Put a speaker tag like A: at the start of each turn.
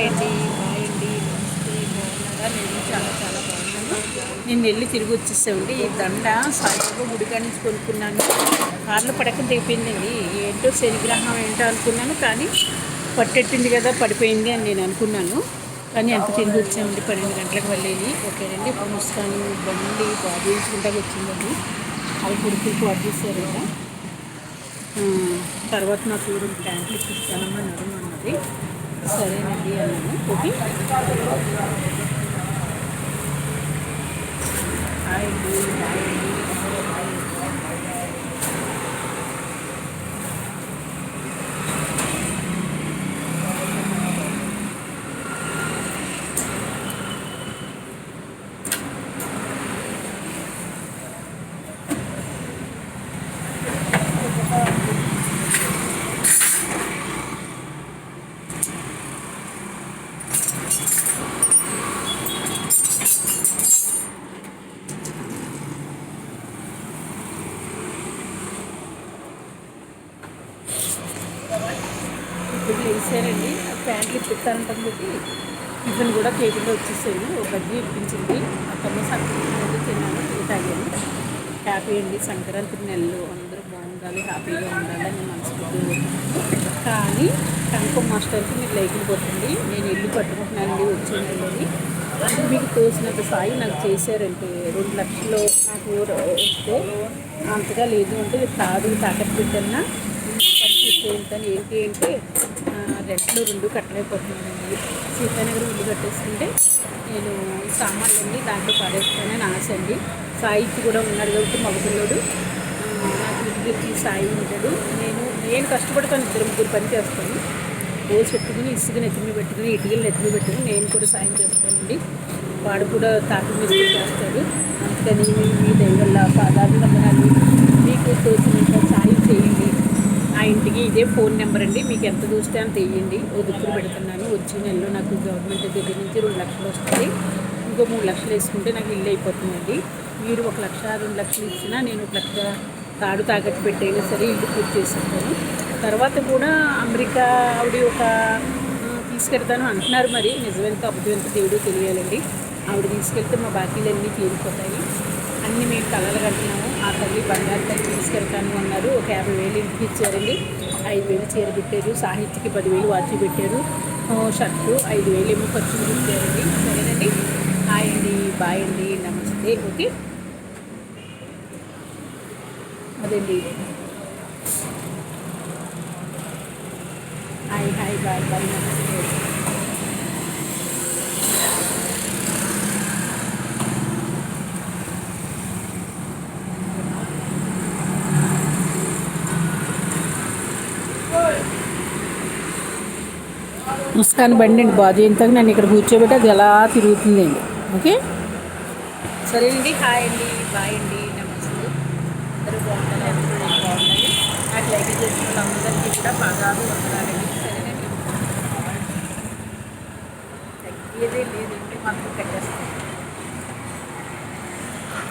A: Hi అండి అండి నమస్తే బాగున్నారా నేను చాలా చాలా బాగున్నాను. నేను వెళ్ళి తిరిగి వచ్చేసామండి ఈ దండ సాయిబాబా గుడిగా నుంచి కొనుక్కున్నాను. కార్లు పడక దిగిపోయిందండి ఏంటో శనిగ్రహం ఏంటో అనుకున్నాను కానీ పట్టెట్టింది కదా పడిపోయింది అని నేను అనుకున్నాను. కానీ ఎంత తిరిగి వచ్చామండి. పన్నెండు గంటలకు వెళ్ళేది. ఓకేనండి ఇప్పుడు బండి బాబు వేసుకుంటా వచ్చిందండి. అవి కొడుకులకు వడ్డీసారు కదా తర్వాత నాకు రెండు ప్యాంట్లు ఇప్పిస్తానమ్మా సరేనండి అన్నాను ఓకే ఇప్పుడు వేసానండి ఆ ప్యాంట్లు ఇప్పిస్తారంటాం పెట్టి టిఫిన్ కూడా కేకులో వచ్చేసాయి ఒక బజ్జీ ఇప్పించింది. అత్తమ్మ సంక్రాంతి తిన్నాను. టీ తాగాను. హ్యాపీ అండి. సంక్రాంతి నెలలో అందరూ బాగుండాలి హ్యాపీగా ఉండాలి అని మనస్ఫూర్తిగా కానీ కనుక మాస్టర్కి మీరు లైకులు కొట్టండి. నేను ఇల్లు కట్టుకుంటున్నానండి వచ్చే నెలని మీకు తోసినంత సాయి నాకు చేశారంటే రెండు లక్షలు నాకు వస్తే అంతగా లేదు అంటే తాడు తాకట్టు పెట్టన్నా ఏంటని ఏంటి అంటే రెంట్లో రెండు కట్టలేకపోతున్నానండి. సీతానగర్ ఇల్లు కట్టేసుకుంటే నేను సామాన్లు అండి దాంట్లో పడేస్తానని ఆశ అండి. సాయికి కూడా ఉన్నాడు కాబట్టి మగపిల్లోడు. సాయి ఉంటాడు. నేను నేను కష్టపడతాను ఇద్దరు ముగ్గురు పని చేస్తాను రోజు పెట్టుకుని ఇసుక నెత్తిమి పెట్టుకుని ఇటుకలు నెత్తిమి పెట్టుకుని నేను కూడా సాయం చేస్తానండి. వాడు కూడా తాపి మిస్త్రీ చేస్తాడు. అందుకని మీ దగ్గర దయవల్ల పాదాలు నమ్మనాలు మీకు తోచినంత సాయం చేయండి. ఆ ఇంటికి ఇదే ఫోన్ నెంబర్ అండి. మీకు ఎంత చూస్తే అంత వేయండి ఓ దుక్కులు పెడుతున్నాను. వచ్చే నెలలో నాకు గవర్నమెంట్ దగ్గర నుంచి రెండు లక్షలు వస్తుంది ఇంకో మూడు లక్షలు వేసుకుంటే నాకు ఇల్లు అయిపోతుందండి. మీరు ఒక లక్ష రెండు లక్షలు ఇచ్చినా నేను ఒక లక్ష తాడు తాకట్టు పెట్టైనా సరే ఇల్లు పూర్తి చేసుకుంటాను తర్వాత కూడా అమెరికా ఆవిడ ఒక తీసుకెళ్తాను అంటున్నారు మరి. నిజమెంత అబద్ధం దేవుడు తెలియాలండి. ఆవిడ తీసుకెళ్తే మా బాకీలన్నీ తీరిపోతాయి. అన్నీ మేము కలలు కట్టినాము. ఆ తల్లి బంగారు తల్లి తీసుకెళ్తాను అన్నారు. ఒక యాభై వేలు ఇంటికి ఇచ్చారండి. ఐదు వేలు చీర పెట్టారు సాహిత్యకి పదివేలు వాచి పెట్టారు. షర్టు ఐదు వేలు ఏమో ఖర్చులు పెట్టారండి. సరేనండి. హాయ్ అండి బాయ్ అండి. నమస్తే. ఓకే. అదండి హాయ్ హాయ్ బాయ్ బాయ్ నమస్తే ముస్కాన్ బండి అండి బాజీ. ఇంతకు నన్ను ఇక్కడ కూర్చోబెట్టి అది ఎలా తిరుగుతుందండి ఓకే సరేనండి హాయ్ అండి బాయ్ అండి. ये देख लीजिए आपको